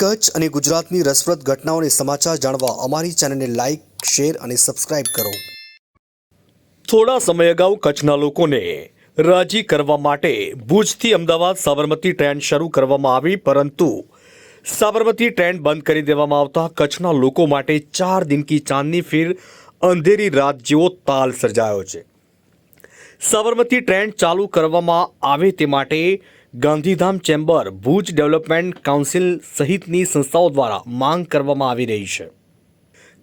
કચ્છ અને ગુજરાતની રસપ્રદ ઘટનાઓને સમાચાર જાણવા અમારી ચેનલને લાઇક શેર અને સબસ્ક્રાઇબ કરો. થોડા સમય અગાઉ કચ્છના લોકોને રાજી કરવા માટે ભુજથી અમદાવાદ સાબરમતી ટ્રેન શરૂ કરવામાં આવી, પરંતુ સાબરમતી ટ્રેન બંધ કરી દેવામાં આવતા કચ્છના લોકો માટે ચાર દિન કી ચાંદની ફીર, અંધેરી રાત જેવો તાલ સર્જાયો છે. સાબરમતી ટ્રેન ચાલુ કરવામાં આવે તે માટે Gandhidham chamber Bhuj development council સહિતની સંસ્થાઓ દ્વારા માંગ કરવામાં આવી રહી છે.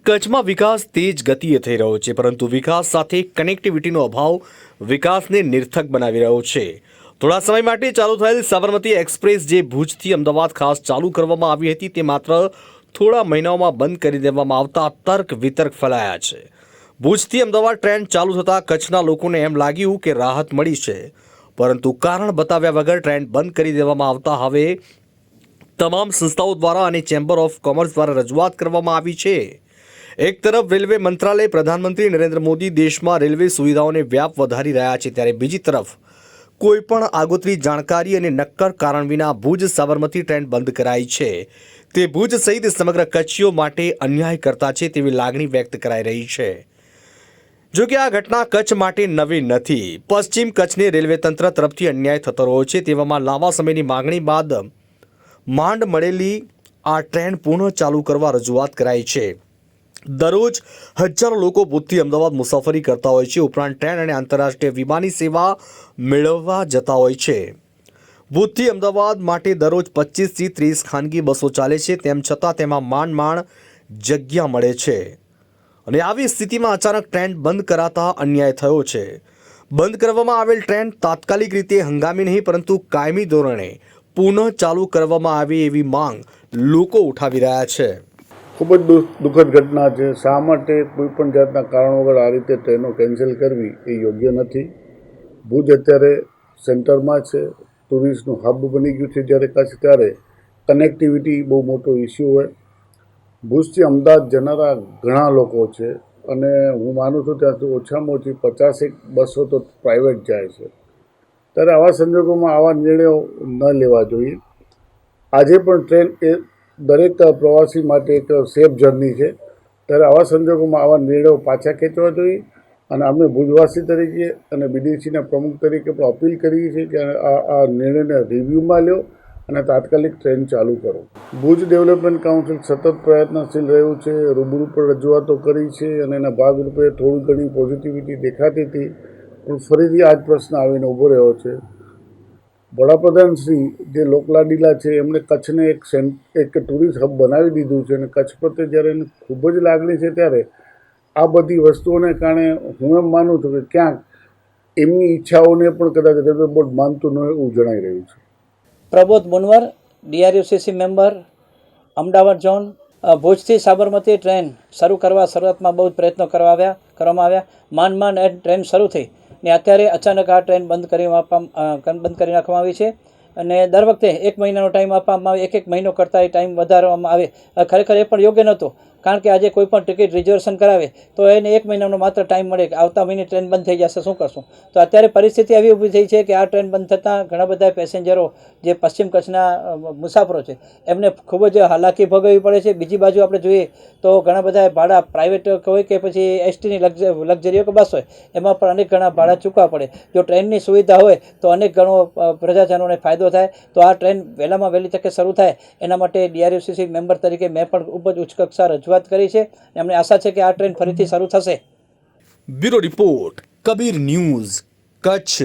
કચ્છમાં વિકાસ તેજ ગતિએ થઈ રહ્યો છે, પરંતુ વિકાસ સાથે કનેક્ટિવિટીનો અભાવ વિકાસને નિર્થક બનાવી રહ્યો છે. થોડા સમય માટે ચાલુ થયેલ સાબરમતી એક્સપ્રેસ જે ભુજથી અમદાવાદ ખાસ ચાલુ કરવામાં આવી હતી, તે માત્ર થોડા મહિનાઓમાં બંધ કરી દેવામાં આવતા તર્ક વિતર્ક ફેલાયા છે. ભુજથી અમદાવાદ ટ્રેન ચાલુ થતાં કચ્છના લોકોને એમ લાગ્યું કે રાહત મળી છે. પરંતુ કારણ બતાવ્યા વગર ટ્રેન બંધ કરી દેવામાં આવતા હવે તમામ સંસ્થાઓ દ્વારા અને ચેમ્બર ઓફ કોમર્સ દ્વારા રજૂઆત કરવામાં આવી છે. એક તરફ રેલવે મંત્રાલય, પ્રધાનમંત્રી નરેન્દ્ર મોદી દેશમાં રેલવે સુવિધાઓને વ્યાપ વધારી રહ્યા છે ત્યારે બીજી તરફ કોઈપણ આગોતરી જાણકારી અને નક્કર કારણ વિના ભુજ સાબરમતી ટ્રેન બંધ કરાઈ છે. તે ભુજ સહિત સમગ્ર કચ્છીઓ માટે અન્યાય કરતા છે તેવી લાગણી વ્યક્ત કરાઈ રહી છે. જો કે આ ઘટના કચ્છ માટે નવી નથી. પશ્ચિમ કચ્છને રેલવે તંત્ર તરફથી અન્યાય થતો રહ્યો છે. તેવામાં લાંબા સમયની માગણી બાદ માંડ મળેલી આ ટ્રેન પુનઃ ચાલુ કરવા રજૂઆત કરાઈ છે. દરરોજ હજારો લોકો ભૂતથી અમદાવાદ મુસાફરી કરતા હોય છે. ઉપરાંત ટ્રેન અને આંતરરાષ્ટ્રીય વિમાની સેવા મેળવવા જતા હોય છે. ભૂતથી અમદાવાદ માટે દરરોજ પચીસથી ત્રીસ ખાનગી બસો ચાલે છે. તેમ છતાં તેમાં માંડ માંડ જગ્યા મળે છે. અને આવી સ્થિતિમાં અચાનક ટ્રેન બંધ કરાતા અન્યાય થયો છે. બંધ કરવામાં આવેલ ટ્રેન તાત્કાલિક રીતે હંગામી નહીં, પરંતુ કાયમી ધોરણે પુનઃ ચાલુ કરવામાં આવે એવી માંગ લોકો ઉઠાવી રહ્યા છે. ખૂબ જ દુઃખદ ઘટના છે. શા માટે કોઈ પણ જાતના કારણો વગર આ રીતે ટ્રેનો કેન્સલ કરવી એ યોગ્ય નથી? ભુજ અત્યારે સેન્ટરમાં છે. ટુરિસ્ટનું હબ બની ગયું છે જ્યારે કચ્છ ત્યારે. કનેક્ટિવિટી બહુ મોટો ઇસ્યુ હોય. ભુજથી અમદાવાદ જનારા ઘણા લોકો છે અને હું માનું છું ત્યાંથી ઓછામાં ઓછી પચાસેક બસો તો પ્રાઇવેટ જાય છે. ત્યારે આવા સંજોગોમાં આવા નિર્ણયો ન લેવા જોઈએ. આજે પણ ટ્રેન એ દરેક પ્રવાસી માટે એક સેફ જર્ની છે. ત્યારે આવા સંજોગોમાં આવા નિર્ણયો પાછા ખેંચવા જોઈએ અને અમે ભુજવાસી તરીકે અને બીડીસીના પ્રમુખ તરીકે પણ અપીલ કરીએ છીએ કે આ આ નિર્ણયને રિવ્યૂમાં લ્યો અને તાત્કાલિક ટ્રેન ચાલુ કરો. ભુજ ડેવલપમેન્ટ કાઉન્સિલ સતત પ્રયત્નશીલ રહ્યું છે, રૂબરૂ પર રજૂઆતો કરી છે અને એના ભાગરૂપે થોડી ઘણી પોઝિટિવિટી દેખાતી હતી, પણ ફરીથી આ જ પ્રશ્ન આવીને ઊભો રહ્યો છે. વડાપ્રધાન શ્રી જે લોકલાડીલા છે, એમણે કચ્છને એક સેન, એક ટુરિસ્ટ હબ બનાવી દીધું છે અને કચ્છ પ્રત્યે જ્યારે એને ખૂબ જ લાગણી છે ત્યારે આ બધી વસ્તુઓને કારણે હું એમ માનું છું કે ક્યાંક એમની ઈચ્છાઓને પણ કદાચ રેલવે બોર્ડ માનતું ન હોય એવું જણાઈ રહ્યું છે. Prabodh Munavar, DRUCC member, Ahmedabad zone ભુજથી સાબરમતી ટ્રેન શરૂ કરવા શરૂઆતમાં બહુ જ પ્રયત્નો કરવા આવ્યા, કરવામાં આવ્યા. માંડ માંડ એ ટ્રેન શરૂ થઈ ને અત્યારે અચાનક આ ટ્રેન બંધ કરી આપવા બંધ કરી નાખવામાં આવી છે. અને દર વખતે એક મહિનાનો ટાઈમ આપવામાં આવે, એક એક મહિનો કરતાં એ ટાઈમ વધારવામાં આવે. ખરેખર એ પણ યોગ્ય નહોતું. કારણ કે આજે કોઈ પણ ટિકિટ રિઝર્વેશન કરાવે, તો એને એક મહિનાનો માત્ર ટાઈમ મળે કે આવતા મહિને ટ્રેન બંધ થઈ જશે, શું કરશું? તો અત્યારે પરિસ્થિતિ એવી ઊભી થઈ છે કે આ ટ્રેન બંધ થતાં ઘણા બધા પેસેન્જરો જે પશ્ચિમ કચ્છના મુસાફરો છે, એમને ખૂબ જ હાલાકી ભોગવવી પડે છે. બીજી બાજુ આપણે જોઈએ તો ઘણા બધા ભાડા પ્રાઇવેટ હોય કે પછી એસટીની લક્ઝરીઓ કે બસ હોય, એમાં પણ અનેક ઘણા ભાડા ચૂકવા પડે. જો ટ્રેનની સુવિધા હોય, તો અનેક ઘણો પ્રજાજનોને ફાયદો થાય. તો આ ટ્રેન વહેલામાં વહેલી તકે શરૂ થાય. એના માટે ડીઆરયુસીસી મેમ્બર તરીકે મેં પણ ખૂબ જ ઉચ્ચ કક્ષા રજૂઆત કરી છે. અમને આશા છે કે આ ટ્રેન ફરીથી શરૂ થશે. Bureau report, Kabir news, Kutch.